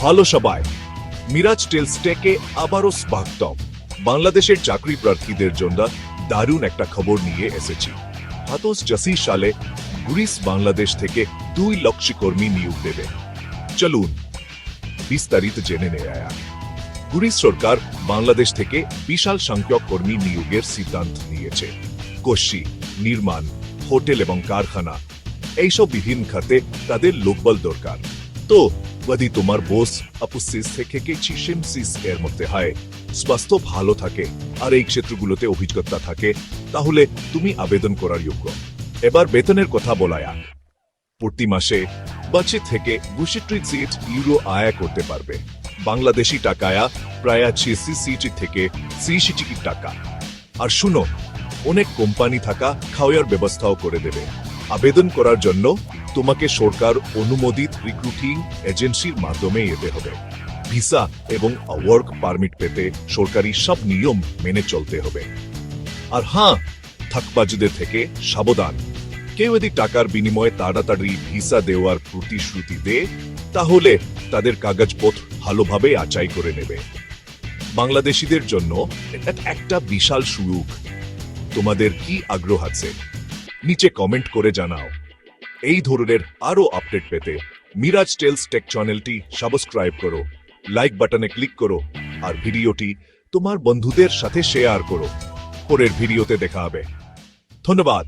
Hello সবাই। Miraj tales টেকে আবারও স্বাগতম। বাংলাদেশের চাকরি প্রার্থীদের জন্য দারুণ একটা খবর নিয়ে এসেছি। হাতোস জাসি সালে গ্রিস বাংলাদেশ থেকে দুই লক্ষ কর্মী নিয়োগ দেবে। চলুন, বিস্তারিত জেনে যাক। গ্রিস সরকার বাংলাদেশ থেকে বিশাল সংখ্যক কর্মী নিয়োগের সিদ্ধান্ত নিয়েছে। কৃষি নির্মাণ, হোটেল এবং কারখানা, এইসব বিভিন্ন খাতে তাদের লোকবল দরকার। তো যদি তোমার বোস আপুসিস থেকে সিমসিস এর মধ্যে হয়। স্বাস্থ্য ভালো থাকে, আর এই ক্ষেত্রগুলোতে অভিজ্ঞতা থাকে, তাহলে তুমি আবেদন করার যোগ্য। এবার বেতনের কথা বলা যাক প্রতি মাসে বাজেট থেকে বুশিট্রিট সিট ইউরো আয় করতে পারবে। বাংলাদেশি টাকায়া প্রায় ছিয়াশি সিটি থেকে ছিয়াশি টাকা। আর শুনো, অনেক কোম্পানি থাকা খাওয়ার ব্যবস্থাও করে দেবে। আবেদন করার জন্য তোমাকে সরকার অনুমোদিত রিক্রুটিং এজেন্সির মাধ্যমে যেতে হবে। ভিসা এবং ওয়ার্ক পারমিট পেতে সরকারি সব নিয়ম মেনে চলতে হবে। আর হ্যাঁ থাকবাজদের থেকে সাবধান। কেউ যদি টাকার বিনিময়ে তাড়াতাড়ি ভিসা দেওয়ার প্রতিশ্রুতি দেয়, তাহলে তাদের কাগজপত্র ভালোভাবে আচাই করে নেবে। বাংলাদেশিদের জন্য এটা একটা বিশাল সুযোগ। তোমাদের কি আগ্রহ আছে? নিচে কমেন্ট করে জানাও। এই ধরনের আরও আপডেট পেতে মিরাজ টেলস টেক চ্যানেলটি সাবস্ক্রাইব করো, লাইক বাটনে ক্লিক করো, আর ভিডিওটি তোমার বন্ধুদের সাথে শেয়ার করো। পরের ভিডিওতে দেখা হবে। ধন্যবাদ।